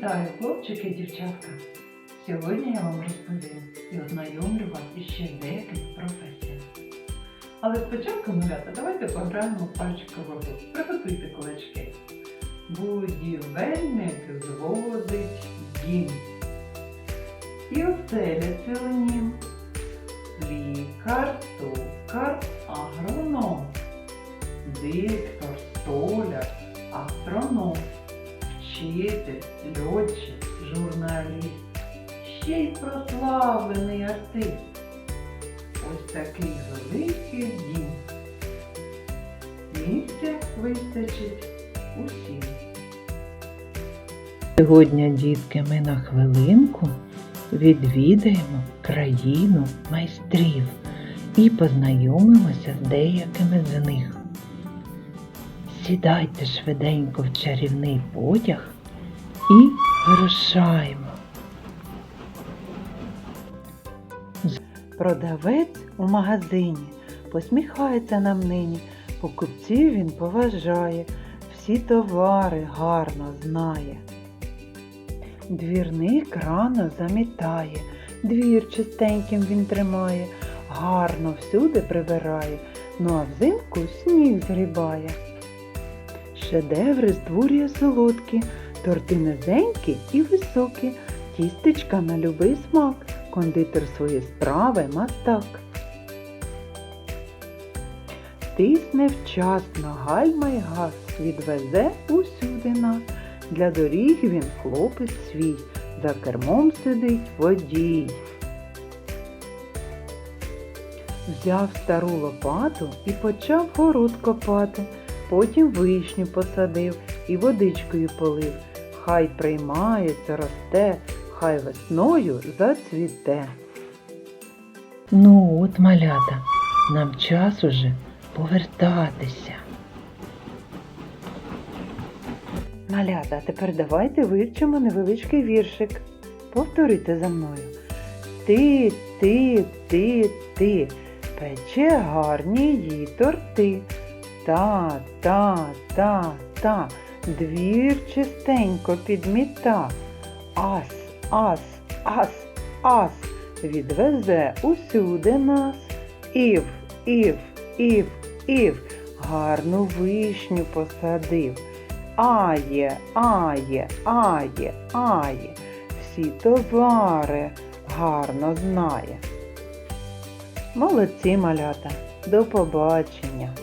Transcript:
Вітаю, хлопчики і дівчатка! Сьогодні я вам розповім і ознайомлю вас із ще деякими професіями. Але спочатку, малята, давайте пограємо в гру. Приготуйте кулачки. Будівельник зводить дім. І оселяться у нім. Лікар, токар, агроном. Диктор, столяр, астроном вчитель, льотчик, журналіст, ще й прославлений артист. Ось такий великий дім. Місця вистачить усім. Сьогодні, дітки, ми на хвилинку відвідаємо країну майстрів і познайомимося з деякими з них. Сідайте швиденько в чарівний потяг і вирушаємо. Продавець у магазині посміхається нам нині, покупців він поважає, всі товари гарно знає. Двірник рано замітає, двір чистеньким він тримає, гарно всюди прибирає, ну а взимку сніг згрібає. Шедеври створює солодкі, торти низенькі і високі, тістечка на любий смак, кондитер свої справи мастак. Тисне вчасно, гальма й газ, відвезе усюди нас. Для доріг він хлопець свій, за кермом сидить водій. Взяв стару лопату і почав город копати, потім вишню посадив і водичкою полив. Хай приймається, росте, хай весною зацвіте. Ну от, малята, нам час уже повертатися. Малята, а тепер давайте вивчимо невеличкий віршик. Повторюйте за мною. Ти, ти, ти, ти, пече гарні їй торти. Та, та, та, та, двір чистенько підміта. Ас, ас, ас, ас, відвезе усюди нас. Ів, ів, ів, ів, гарну вишню посадив. Ає, ає, ає, ає, всі товари гарно знає. Молодці малята, до побачення!